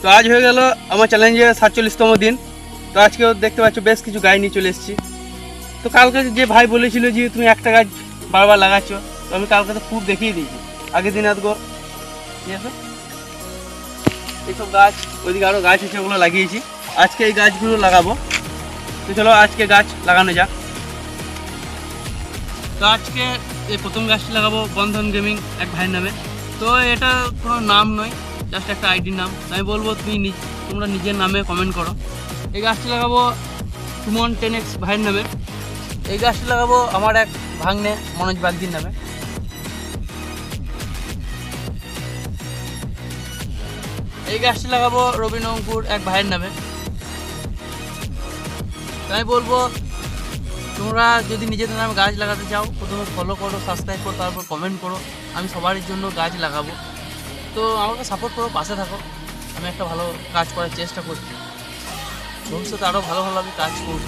তো আজ হয়ে গেল আমার চ্যালেঞ্জের সাতচল্লিশতম দিন। তো আজকেও দেখতে পাচ্ছ বেশ কিছু গাছ নিয়ে চলে এসেছি। তো কালকে যে ভাই বলেছিল যে তুমি একটা গাছ বারবার লাগাচ্ছ, তো আমি কালকে তো খুব দেখিয়ে দিয়েছি। আগের দিন আছে? এইসব গাছ, ওইদিকে আরও গাছ আছে, ওগুলো লাগিয়েছি। আজকে এই গাছগুলো লাগাবো। তো চলো আজকে গাছ লাগানো যাক। তো আজকে এই প্রথম গাছটি লাগাবো বন্ধন গেমিং এক ভাইয়ের নামে। তো এটা কোনো নাম নয় জাস্ট একটা আইডির নাম। আমি বলব, তুমি তোমরা নিজের নামে কমেন্ট করো। এই গাছটি লাগাবো সুমন টেন এক্স ভাইয়ের নামে। এই গাছটি লাগাবো আমার এক ভাগ্নে মনোজ বাগদির নামে। এই গাছটি লাগাবো রবীন্দ্র অঙ্কুর এক ভাইয়ের নামে। আমি বলব, তোমরা যদি নিজেদের নামে গাছ লাগাতে চাও, প্রথমে ফলো করো সাবস্ক্রাইব করো, তারপর কমেন্ট করো। আমি সবারই জন্য গাছ লাগাবো। তো আমাকে সাপোর্ট করো, পাশে থাকো। আমি একটা ভালো কাজ করার চেষ্টা করছি। ভবিষ্যতে আরও ভালো ভালো আমি কাজ করব।